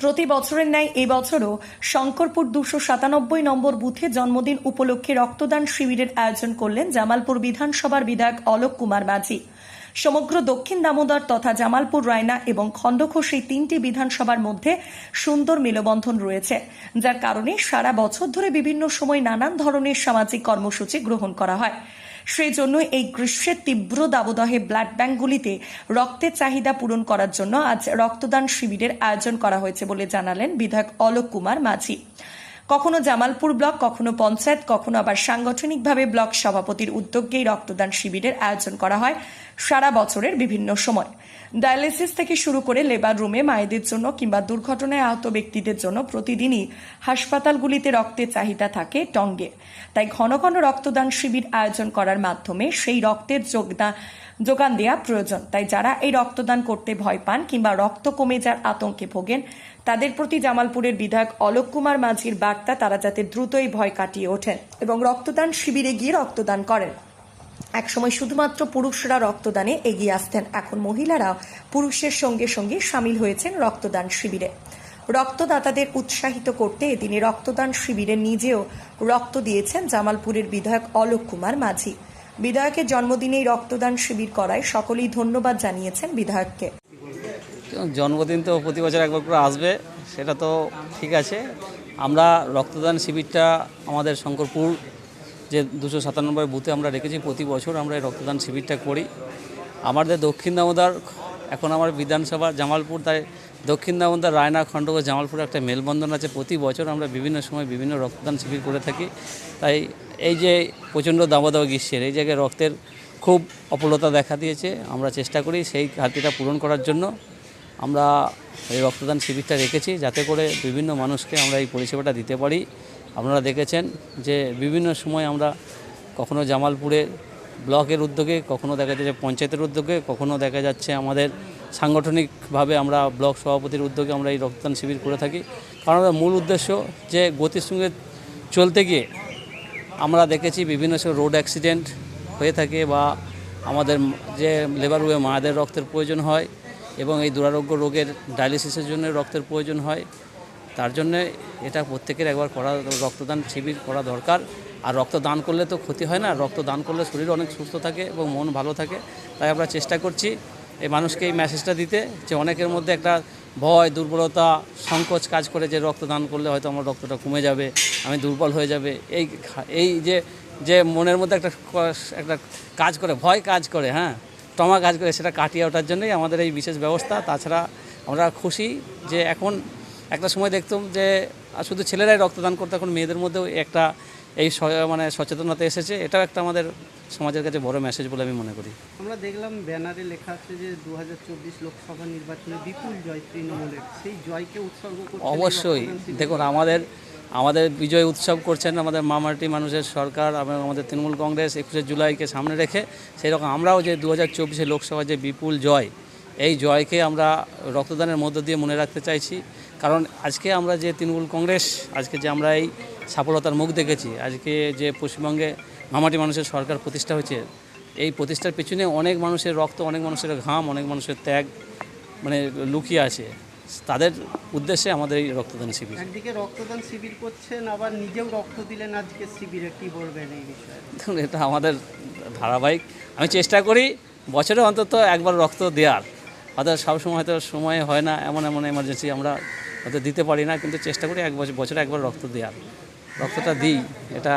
প্রতি বছরের ন্যায় এবছরও শঙ্করপুর দুশো সাতানব্বই নম্বর বুথে জন্মদিন উপলক্ষে রক্তদান শিবিরের আয়োজন করলেন জামালপুর বিধানসভার বিধায়ক অলোক কুমার মাঝি। সমগ্র দক্ষিণ দামোদর তথা জামালপুর, রায়না এবং খণ্ডঘোষ এই তিনটি বিধানসভার মধ্যে সুন্দর মেলবন্ধন রয়েছে, যার কারণে সারা বছর ধরে বিভিন্ন সময় নানান ধরনের সামাজিক কর্মসূচি গ্রহণ করা হয়। সেই জন্য এই গ্রীষ্মের তীব্র দাবদাহে ব্লাড ব্যাঙ্কগুলিতে রক্তের চাহিদা পূরণ করার জন্য আজ রক্তদান শিবিরের আয়োজন করা হয়েছে বলে জানালেন বিধায়ক অলোক কুমার মাঝি। কখনো জামালপুর ব্লক, কখনো পঞ্চায়েত, কখনো আবার সাংগঠনিকভাবে ব্লক সভাপতির উদ্যোগেই রক্তদান শিবিরের আয়োজন করা হয় সারা বছরের বিভিন্ন সময়। ডায়ালিসিস থেকে শুরু করে লেবার রুমে মায়েদের জন্য কিংবা দুর্ঘটনায় আহত ব্যক্তিদের জন্য প্রতিদিনই হাসপাতালগুলিতে রক্তের চাহিদা থাকে টঙ্গে। তাই ঘন ঘন রক্তদান শিবির আয়োজন করার মাধ্যমে সেই রক্তের যোগদান যোগান দেওয়া প্রয়োজন। তাই যারা এই রক্তদান করতে ভয় পান কিংবা রক্ত কমে যার আতঙ্কে ভোগেন, তাদের প্রতি জামালপুরের বিধায়ক অলোক কুমার মাঝির বার্তা, তারা যাতে দ্রুতই ভয় কাটিয়ে ওঠেন এবং রক্তদান শিবিরে গিয়ে রক্তদান করেন। একসময় শুধুমাত্র পুরুষরা রক্তদানে এগিয়ে আসতেন, এখন মহিলারা পুরুষের সঙ্গে সঙ্গে সামিল হয়েছেন রক্তদান শিবিরে। রক্তদাতাদের উৎসাহিত করতে এদিনে রক্তদান শিবিরে নিজেও রক্ত দিয়েছেন জামালপুরের বিধায়ক অলোক কুমার মাঝি। বিধায়কের জন্মদিনেই রক্তদান শিবির করায় সকলেই ধন্যবাদ জানিয়েছেন বিধায়ককে। জন্মদিন তো প্রতি বছর একবার করে আসবে, সেটা তো ঠিক আছে। আমরা রক্তদান শিবিরটা আমাদের শঙ্করপুর যে দুশো সাতানব্বই বুথে আমরা রেখেছি, প্রতি বছর আমরা এই রক্তদান শিবিরটা করি। আমাদের দক্ষিণ দামোদর, এখন আমার বিধানসভা জামালপুর, তাই দক্ষিণ দামোদর, রায়না খণ্ডঘোষ জামালপুরে একটা মেলবন্ধন আছে। প্রতি বছর আমরা বিভিন্ন সময় বিভিন্ন রক্তদান শিবির করে থাকি। তাই এই যে প্রচণ্ড দাবদাহ গ্রীষ্মের, এই জায়গায় রক্তের খুব অপলতা দেখা দিয়েছে। আমরা চেষ্টা করি সেই ঘাটতিটা পূরণ করার জন্য। আমরা এই রক্তদান শিবিরটা রেখেছি যাতে করে বিভিন্ন মানুষকে আমরা এই পরিষেবাটা দিতে পারি। আপনারা দেখেছেন যে বিভিন্ন সময় আমরা কখনো জামালপুরে ব্লকের উদ্যোগে, কখনো দেখা যাচ্ছে পঞ্চায়েতের উদ্যোগে, কখনো দেখা যাচ্ছে আমাদের সাংগঠনিকভাবে আমরা ব্লক সভাপতির উদ্যোগে আমরা এই রক্তদান শিবির করে থাকি। কারণ আমাদের মূল উদ্দেশ্য যে গতির সঙ্গে চলতে গিয়ে আমরা দেখেছি বিভিন্ন সময় রোড অ্যাক্সিডেন্ট হয়ে থাকে বা আমাদের যে লেবার রুমে মায়েদের রক্তের প্রয়োজন হয় এবং এই দুরারোগ্য রোগের ডায়ালিসিসের জন্য রক্তের প্রয়োজন হয়। তার জন্য এটা প্রত্যেকের একবার করা রক্তদান শিবির করা দরকার। আর রক্ত দান করলে তো ক্ষতি হয় না রক্ত দান করলে শরীর অনেক সুস্থ থাকে এবং মন ভালো থাকে। তাই আমরা চেষ্টা করছি এই মানুষকে এই মেসেজটা দিতে যে অনেকের মধ্যে একটা ভয়, দুর্বলতা, সংকোচ কাজ করে যে রক্তদান করলে হয়তো আমার রক্তটা কমে যাবে, আমি দুর্বল হয়ে যাবে। এই এই যে যে মনের মধ্যে একটা একটা কাজ করে, ভয় কাজ করে হ্যাঁ? টমা কাজ করে, সেটা কাটিয়ে ওঠার জন্যই আমাদের এই বিশেষ ব্যবস্থা। তাছাড়া আমরা খুশি যে এখন একটা সময় দেখতাম যে শুধু ছেলেরাই রক্তদান করতে, এখন মেয়েদের মধ্যেও একটা এই মানে সচেতনতা এসেছে এটাও একটা আমাদের সমাজের কাছে বড় মেসেজ বলে আমি মনে করি। আমরা দেখলাম ব্যানারে লেখা আছে যে দু হাজার চব্বিশ লোকসভা নির্বাচনে বিপুল জয় তৃণমূলের সেই জয়কে উৎসর্গ অবশ্যই। দেখুন আমাদের আমাদের বিজয় উৎসব করছেন আমাদের মামাটি মানুষের সরকার এবং আমাদের তৃণমূল কংগ্রেস একুশে জুলাইকে সামনে রেখে সেই রকম আমরাও যে দু হাজার চব্বিশে লোকসভা যে বিপুল জয় এই জয়কে আমরা রক্তদানের মধ্য দিয়ে মনে রাখতে চাইছি। কারণ আজকে আমরা যে তৃণমূল কংগ্রেস আজকে যে আমরা এই সফলতার মুখ দেখেছি। আজকে যে পশ্চিমবঙ্গে মামাটি মানুষের সরকার প্রতিষ্ঠা হয়েছে এই প্রতিষ্ঠার পেছনে অনেক মানুষের রক্ত অনেক মানুষের ঘাম অনেক মানুষের ত্যাগ মানে লুকিয়ে আছে। তাদের উদ্দেশ্যে আমাদের এই রক্তদান শিবির। একদিকে রক্তদান শিবির করছেন আবার নিজেও রক্ত দিলেন আজকে শিবিরে। কি বলবেন এই বিষয়ে? দেখুন এটা আমাদের ধারাবাহিক। আমি চেষ্টা করি বছরে অন্তত একবার রক্ত দেওয়ার। হয়তো সবসময় হয়তো সময় হয় না এমন এমন এমার্জেন্সি আমরা হয়তো দিতে পারি না কিন্তু চেষ্টা করি এক বছর বছরে একবার রক্ত দেওয়ার। রক্তটা দিই এটা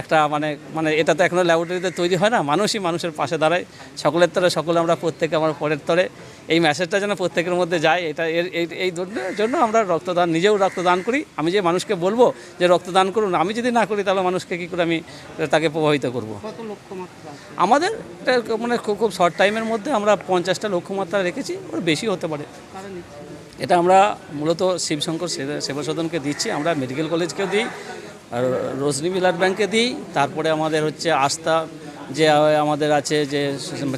একটা মানে মানে এটা তো এখনও ল্যাবরেটরিতে তৈরি হয় না মানুষই মানুষের পাশে দাঁড়ায়। সকলের তরে সকলে আমরা প্রত্যেকে আমার পরের তরে। এই মেসেজটা যেন প্রত্যেকের মধ্যে যায় এটা এর এই- জন্য আমরা রক্তদান নিজেও রক্তদান করি। আমি যে মানুষকে বলব যে রক্তদান করুন আমি যদি না করি তাহলে মানুষকে কী করে আমি তাকে প্রভাবিত করব? আমাদের এটা মানে খুব খুব শর্ট টাইমের মধ্যে আমরা পঞ্চাশটা লক্ষ্যমাত্রা রেখেছি ওর বেশি হতে পারে। এটা আমরা মূলত শিবশঙ্কর সেবা সদনকে দিচ্ছি আমরা মেডিকেল কলেজকেও দিই রজনী বিলাট ব্যাংকে দিই, তারপরে আমাদের হচ্ছে আস্থা যে, আমাদের আছে যে,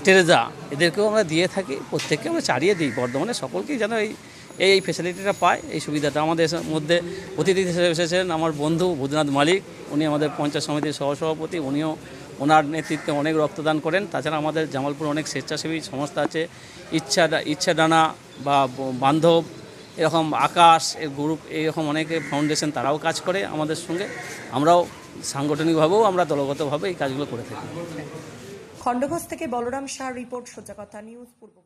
টেরেজা, এদেরকেও আমরা দিয়ে থাকি, প্রত্যেককে আমরা চালিয়ে দিই বর্ধমানে সকলকেই যেন এই এই ফেসিলিটিটা পায়, এই সুবিধাটা আমাদের মধ্যে অতিথি হিসেবে এসেছেন আমার বন্ধু বুধনাথ মালিক, উনি আমাদের পঞ্চায়েত সমিতির সহসভাপতি, উনিও ওনার নেতৃত্বে অনেক রক্তদান করেন, তাছাড়া আমাদের জামালপুর অনেক স্বেচ্ছাসেবী সংস্থা আছে, ইচ্ছা ইচ্ছা ডানা বা বান্ধব এরকম আকাশ, এর গ্রুপ, এরকম অনেকে ফাউন্ডেশন তারাও কাজ করে আমাদের সঙ্গে। আমরাও সাংগঠনিকভাবেও আমরা দলগতভাবে এই কাজগুলো করে থাকি। খণ্ডঘোষ থেকে বলরাম শাহ রিপোর্ট, সোজা কথা, নিউজ পূর্ব